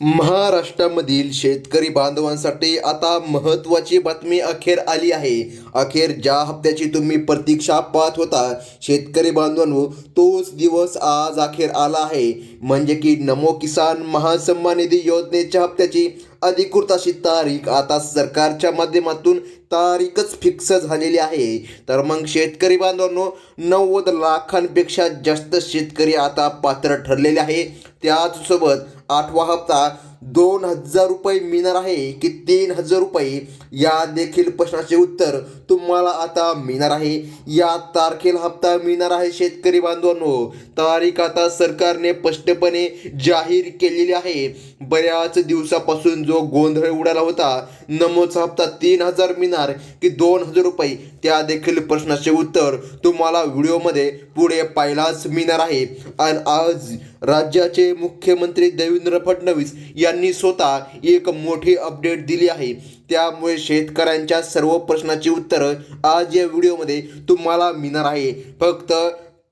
महाराष्ट्रामधील शेतकरी बांधवांसाठी आता महत्त्वाची बातमी अखेर आली आहे. अखेर ज्या हप्त्याची तुम्ही प्रतीक्षा पाहत होता शेतकरी बांधवांनो तोच दिवस आज अखेर आला आहे. म्हणजे की नमो किसान महासन्मान निधी योजनेच्या हप्त्याची अधिकृत अशी तारीख आता सरकारच्या माध्यमातून तारीखच फिक्स झालेली आहे. तर मग शेतकरी बांधवांनो नव्वद लाखांपेक्षा जास्त शेतकरी आता पात्र ठरलेले आहे. त्याचसोबत आठवा हप्ता दोन हजार रुपये मिळणार आहे की तीन हजार रुपये? या देखील प्रश्नाचे उत्तर तुम्हाला आता मिळणार आहे. या तारखेला हप्ता मिळणार आहे शेतकरी बांधवांनो. तारीख आता सरकारने स्पष्टपणे जाहीर केलेली आहे. बऱ्याच दिवसापासून जो गोंधळ उडाला होता नमोचा हप्ता तीन हजार मिळणार की दोन हजार रुपये? त्या देखील प्रश्नाचे उत्तर तुम्हाला व्हिडिओमध्ये पुढे पाहायलाच मिळणार आहे. आणि आज राज्याचे मुख्यमंत्री देवेंद्र फडणवीस यांनी स्वतः एक मोठी अपडेट दिली आहे. त्यामुळे शेतकऱ्यांच्या सर्व प्रश्नाची उत्तरं आज या व्हिडिओमध्ये तुम्हाला मिळणार आहे. फक्त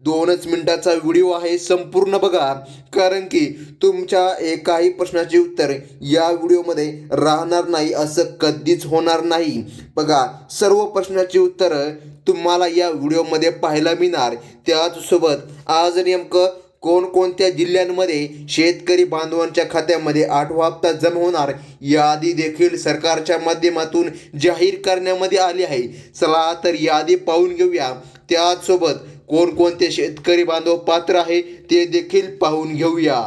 दोनच मिनिटाचा व्हिडिओ आहे संपूर्ण बघा. कारण की तुमच्या एकाही प्रश्नाचे उत्तर या व्हिडिओमध्ये राहणार नाही असं कधीच होणार नाही. बघा सर्व प्रश्नाची उत्तरं तुम्हाला या व्हिडिओमध्ये पाहायला मिळणार. त्याचसोबत आज नेमकं कोणकोणत्या जिल्ह्यांमध्ये शेतकरी बांधवांच्या खात्यामध्ये आठवा हप्ता जमा होणार यादी देखील सरकारच्या माध्यमातून जाहीर करण्यामध्ये आली आहे. चला तर यादी पाहून घेऊया. त्याचसोबत कोणकोणते शेतकरी बांधव पात्र आहे ते देखील पाहून घेऊया.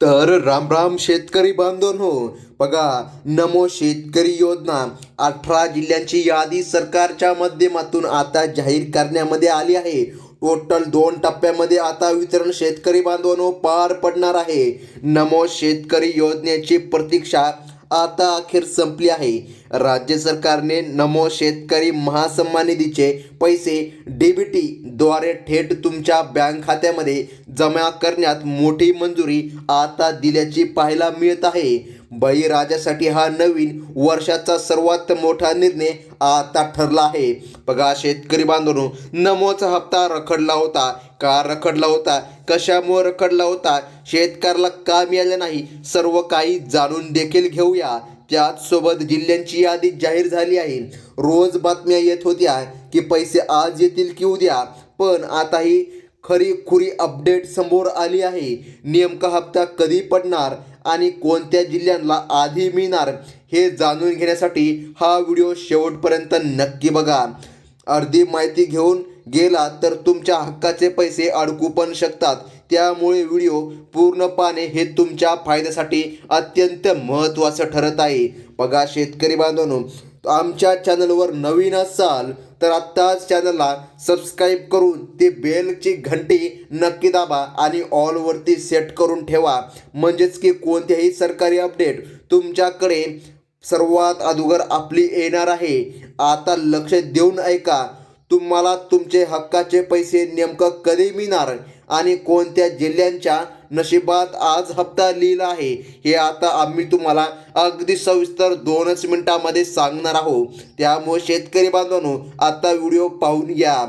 तर राम राम शेतकरी बांधवांनो बघा नमो शेतकरी योजना. अठरा जिल्ह्यांची यादी सरकारच्या माध्यमातून आता जाहीर करण्यामध्ये आली आहे. टोटल दोन टप्प्यामध्ये आता वितरण शेतकरी बांधवांनो पार पडणार आहे. नमो शेतकरी योजनेची प्रतीक्षा आता अखेर संपली आहे. राज्य सरकारने नमो शेतकरी महासन्मान निधीचे पैसे डीबीटी द्वारे थेट तुमच्या बँक खात्यामध्ये जमा करण्यात मोठी मंजुरी आता दिल्याची पाहायला मिळत आहे. बळीराजासाठी हा नवीन वर्षाचा सर्वात मोठा निर्णय आता ठरला आहे. बघा शेतकरी बांधून नमोचा हप्ता रखडला होता. का रखडला होता? कशामुळे रखडला होता? शेतकऱ्याला का मिळालं नाही. सर्व काही जाणून देखील घेऊया. त्याचसोबत जिल्ह्यांची यादी जाहीर झाली आहे. रोज बातम्या येत होत्या की पैसे आज येतील की उद्या. पण आता ही खरी खुरी अपडेट समोर आली आहे. नेमका हप्ता कधी पडणार आणि कोणत्या जिल्ह्यांना आधी मिळणार हे जाणून घेण्यासाठी हा व्हिडिओ शेवटपर्यंत नक्की बघा. अर्धी माहिती घेऊन गेला तर तुमच्या हक्काचे पैसे अडकू पण शकतात. त्यामुळे व्हिडिओ पूर्ण पाहणे हे तुमच्या फायद्यासाठी अत्यंत महत्त्वाचं ठरत आहे. बघा शेतकरी बांधवांनो आमच्या चॅनलवर नवीन असाल तर आत्ताच चॅनलला सबस्क्राईब करून ती बेलची घंटी नक्की दाबा आणि ऑलवरती सेट करून ठेवा. म्हणजेच की कोणत्याही सरकारी अपडेट तुमच्याकडे सर्वात अगोदर आपली येणार आहे. आता लक्ष देऊन ऐका तुम्हाला तुमचे हक्काचे पैसे नेमकं कधी मिळणार आणि कोणत्या जिल्ह्यांच्या नशिबात आज हप्ता लिहिला आहे. हे आता आम्ही तुम्हाला अगदी सविस्तर दोनच मिनिटामध्ये सांगणार आहोत. त्यामुळे शेतकरी बांधवांनो आता व्हिडिओ पाहून घ्या.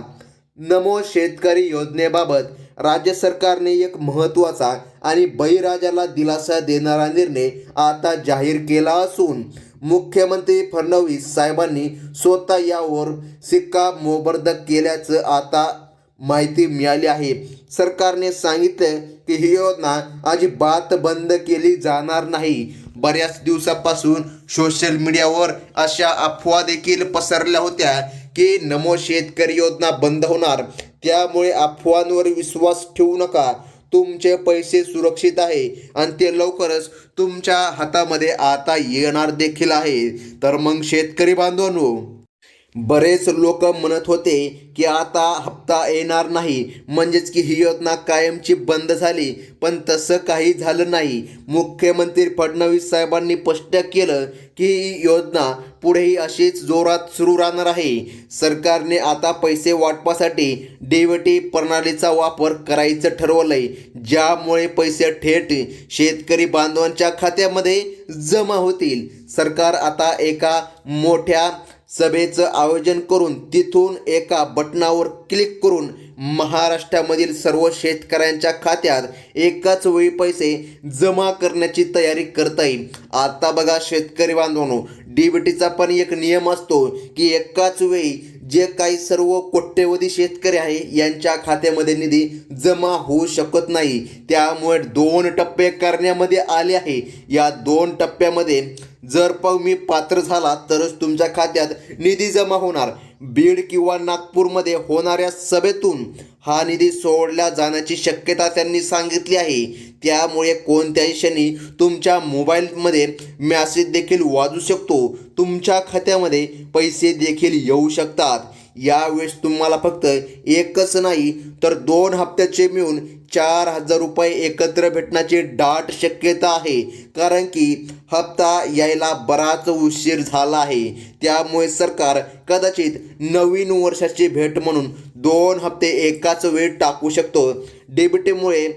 नमो शेतकरी योजनेबाबत राज्य सरकारने एक महत्त्वाचा आणि बळीराजाला दिलासा देणारा निर्णय आता जाहीर केला असून मुख्यमंत्री फडणवीस साहेबांनी स्वतः यावर सिक्का मोबर्द केल्याचं आता माहिती मिळाली आहे. सरकारने सांगितलं की ही योजना अजिबात बंद केली जाणार नाही. बऱ्याच दिवसापासून सोशल मीडियावर अशा अफवा देखील पसरल्या होत्या की नमो शेतकरी योजना बंद होणार. त्यामुळे अफवांवर विश्वास ठेवू नका. तुमचे पैसे सुरक्षित आहे आणि ते लवकरच तुमच्या हातामध्ये आता येणार देखील आहे. तर मग शेतकरी बांधवांनो बरेच लोक म्हणत होते की आता हप्ता येणार नाही. म्हणजेच की ही योजना कायमची बंद झाली. पण तसं काही झालं नाही. मुख्यमंत्री फडणवीस साहेबांनी स्पष्ट केलं की ही योजना पुढेही अशीच जोरात सुरू राहणार आहे. सरकारने आता पैसे वाटपासाठी डेवटी प्रणालीचा वापर करायचं ठरवलंय. ज्यामुळे पैसे थेट शेतकरी बांधवांच्या खात्यामध्ये जमा होतील. सरकार आता एका मोठ्या सभेचं आयोजन करून तिथून एका बटनावर क्लिक करून महाराष्ट्रामधील सर्व शेतकऱ्यांच्या खात्यात एकाच वेळी पैसे जमा करण्याची तयारी करता येईल. आता बघा शेतकरी बांधवांनो डीबीटीचा पण एक नियम असतो की एकाच वेळी जे काही सर्व कोट्यवधी शेतकरी आहे यांच्या खात्यामध्ये निधी जमा होऊ शकत नाही. त्यामुळे दोन टप्पे करण्यामध्ये आले आहे. या दोन टप्प्यामध्ये जर प मी पात्र झाला तरच तुमच्या खात्यात निधी जमा होणार. बीड किंवा नागपूरमध्ये होणाऱ्या सभेतून हा निधी सोडला जाण्याची शक्यता त्यांनी सांगितली आहे. त्यामुळे कोणत्याही क्षणी तुमच्या मोबाईलमध्ये मॅसेज देखील वाजू शकतो. तुमच्या खात्यामध्ये पैसे देखील येऊ शकतात. यावेळेस तुम्हाला फक्त एकच नाही तर दोन हप्त्याचे मिळून चार हजार रुपये एकत्र भेटण्याची दाट शक्यता आहे. कारण की हप्ता यायला बराच उशीर झाला आहे. त्यामुळे सरकार कदाचित नवीन वर्षाची भेट म्हणून दोन हप्ते एकाच वेळ टाकू शकतो. डेबिटीमुळे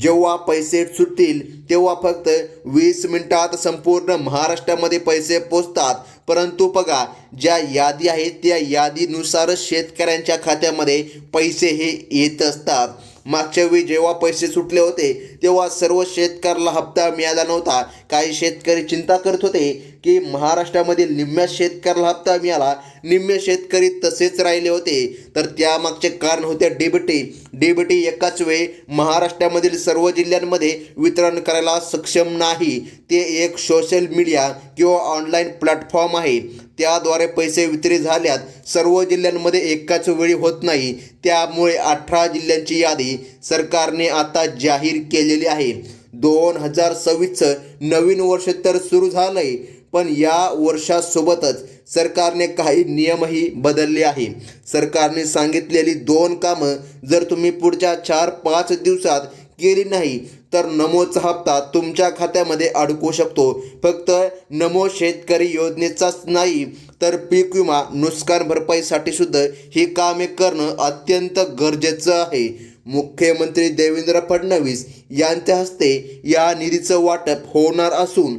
जेव्हा पैसे सुटतील तेव्हा फक्त वीस मिनिटात संपूर्ण महाराष्ट्रामध्ये पैसे पोचतात. परंतु बघा ज्या यादी आहेत त्या यादीनुसारच शेतकऱ्यांच्या खात्यामध्ये पैसे हे येत असतात. मागच्या वेळी जेव्हा पैसे सुटले होते तेव्हा सर्व शेतकऱ्याला हप्ता मिळाला नव्हता. काही शेतकरी चिंता करत होते की महाराष्ट्रामधील निम्म्या शेतकऱ्याला हप्ता मिळाला. निम्मे शेतकरी तसेच राहिले होते. तर त्यामागचे कारण होते डीबीटी डीबीटी एकाच वेळी महाराष्ट्रामधील सर्व जिल्ह्यांमध्ये वितरण करायला सक्षम नाही. ते एक सोशल मीडिया किंवा ऑनलाईन प्लॅटफॉर्म आहे. त्याद्वारे पैसे वितरित झाल्यात. सर्व जिल्ह्यांमध्ये एकाच वेळी होत नाही. त्यामुळे अठरा जिल्ह्यांची यादी सरकारने आता जाहीर केलेली आहे. दोन हजार सव्वीसचं नवीन वर्ष तर सुरू झालंय पण या वर्षासोबतच सरकारने काही नियमही बदलले आहे. सरकारने सांगितलेली दोन कामं जर तुम्ही पुढच्या चार पाच दिवसात केली नाही तर नमोचा हप्ता तुमच्या खात्यामध्ये अडकू शकतो. फक्त नमो शेतकरी योजनेचाच नाही तर पीक विमा नुकसान भरपाईसाठी सुद्धा ही कामे करणं अत्यंत गरजेचं आहे. मुख्यमंत्री देवेंद्र फडणवीस यांच्या हस्ते या निधीचं वाटप होणार असून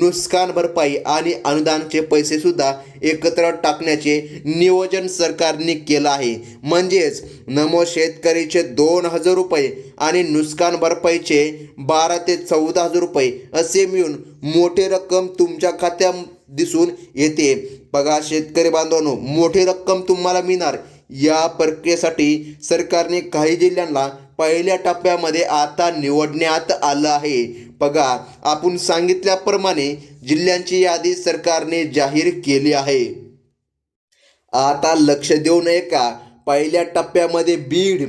नुकसान भरपाई आणि अनुदानचे पैसे सुद्धा एकत्र टाकण्याचे नियोजन सरकारने केलं आहे. म्हणजेच नमो शेतकरीचे दोन हजार रुपये आणि नुकसान भरपाईचे बारा ते चौदा हजार रुपये असे मिळून मोठी रक्कम तुमच्या खात्यात दिसून येते. बघा शेतकरी बांधवांनो मोठी रक्कम तुम्हाला मिळणार. या प्रक्रियेसाठी सरकारने काही जिल्ह्यांना पहिल्या टप्प्यामध्ये आता निवडण्यात आलं आहे. बघा आपण सांगितल्याप्रमाणे जिल्ह्यांची यादी सरकारने जाहीर केली आहे. आता लक्ष देऊ नये का? पहिल्या टप्प्यामध्ये बीड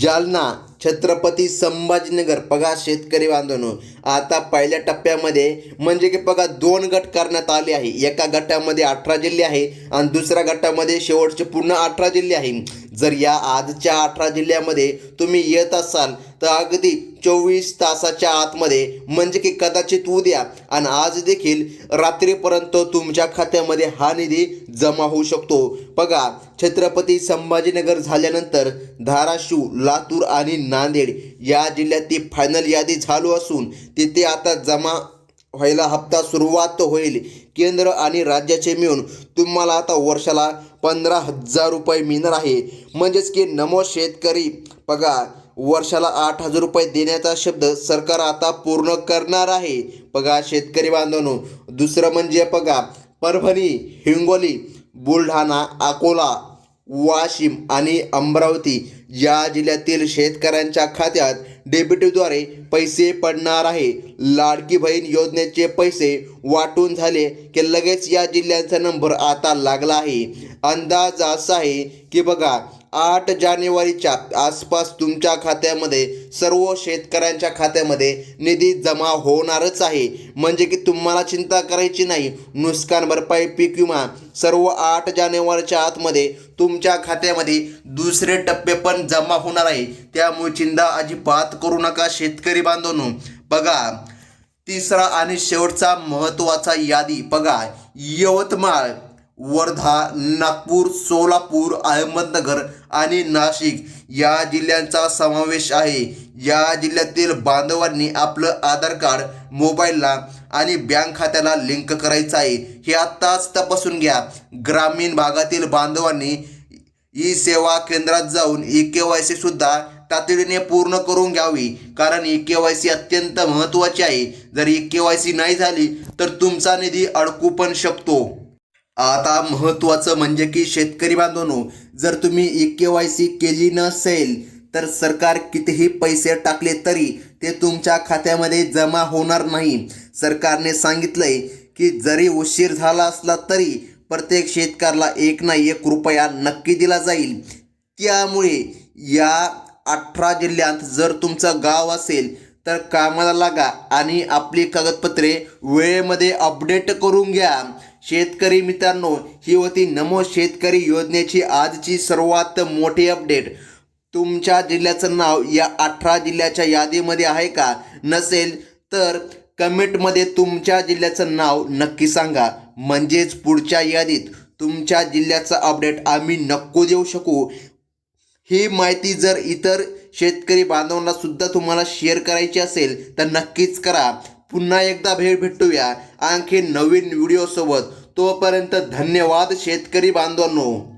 जालना छत्रपती संभाजीनगर बघा शेतकरी बांधवनो आता पहिल्या टप्प्यामध्ये म्हणजे की बघा दोन गट करण्यात आले आहे. एका गटामध्ये अठरा जिल्हे आहे आणि दुसऱ्या गटामध्ये शेवटचे पूर्ण अठरा जिल्हे आहे. जर या आजच्या अठरा जिल्ह्यामध्ये तुम्ही येत असाल तर अगदी चोवीस तासाच्या आतमध्ये म्हणजे की कदाचित उद्या. आणि आज देखील रात्रीपर्यंत तुमच्या खात्यामध्ये हा निधी जमा होऊ शकतो. बघा छत्रपती संभाजीनगर झाल्यानंतर धाराशिव लातूर आणि नांदेड या जिल्ह्यात फायनल यादी झालो असून तिथे आता जमा व्हायला हप्ता सुरुवात होईल. केंद्र आणि राज्याचे मिळून तुम्हाला आता वर्षाला पंधरा हजार रुपये मिळणार आहे. म्हणजेच की नमो शेतकरी पगार वर्षाला आठ हजार रुपये देण्याचा शब्द सरकार आता पूर्ण करणार आहे. बघा शेतकरी बांधवांनो दुसरं म्हणजे बघा परभणी हिंगोली बुलढाणा अकोला वाशिम आणि अमरावती या जिल्ह्यातील शेतकऱ्यांच्या खात्यात डेबिटद्वारे पैसे पडणार आहे. लाडकी बहीण योजनेचे पैसे वाटून झाले की लगेच या जिल्ह्यांचा नंबर आता लागला आहे. अंदाज असा आहे की बघा आठ जानेवारीच्या आसपास तुमच्या खात्यामध्ये सर्व शेतकऱ्यांच्या खात्यामध्ये निधी जमा होणारच आहे. म्हणजे की तुम्हाला चिंता करायची नाही. नुकसान भरपाई पीक विमा सर्व आठ जानेवारीच्या आतमध्ये तुमच्या खात्यामध्ये दुसरे टप्पे पण जमा होणार आहे. त्यामुळे चिंता अजिबात करू नका शेतकरी बांधवनो. बघा तिसरा आणि शेवटचा महत्त्वाचा यादी. बघा यवतमाळ. वर्धा नागपूर सोलापूर अहमदनगर आणि नाशिक या जिल्ह्यांचा समावेश आहे. या जिल्ह्यातील बांधवांनी आपलं आधार कार्ड मोबाईलला आणि बँक खात्याला लिंक करायचं आहे. हे आत्ताच तपासून घ्या. ग्रामीण भागातील बांधवांनी ई सेवा केंद्रात जाऊन ई के वाय सी सुद्धा तातडीने पूर्ण करून घ्यावी. कारण ई के वाय सी अत्यंत महत्त्वाची आहे. जर ई के वाय सी नाही झाली तर तुमचा निधी अडकू पण शकतो. आता महत्त्वाचं म्हणजे की शेतकरी बांधवांनो जर तुम्ही ई के वाय सी केली नसेल तर सरकार कितीही पैसे टाकले तरी ते तुमच्या खात्यामध्ये जमा होणार नाही. सरकारने सांगितलंय की जरी उशीर झाला असला तरी प्रत्येक शेतकऱ्याला एक ना एक रुपया नक्की दिला जाईल. त्यामुळे या अठरा जिल्ह्यात जर तुमचं गाव असेल तर कामाला लागा आणि आपली कागदपत्रे वेळेमध्ये अपडेट करून घ्या. शेतकरी मित्रांनो ही होती नमो शेतकरी योजनेची आजची सर्वात मोठी अपडेट. तुमच्या जिल्ह्याचं नाव या अठरा जिल्ह्याच्या यादीमध्ये आहे का? नसेल तर कमेंटमध्ये तुमच्या जिल्ह्याचं नाव नक्की सांगा. म्हणजेच पुढच्या यादीत तुमच्या जिल्ह्याचं अपडेट आम्ही नक्को देऊ शकू. ही माहिती जर इतर शेतकरी बांधवांना सुद्धा तुम्हाला शेअर करायची असेल तर नक्कीच करा. पुन्हा एकदा भेट भेटूया. आणखी नवीन व्हिडिओसोबत तोपर्यंत धन्यवाद शेतकरी बांधवांनो.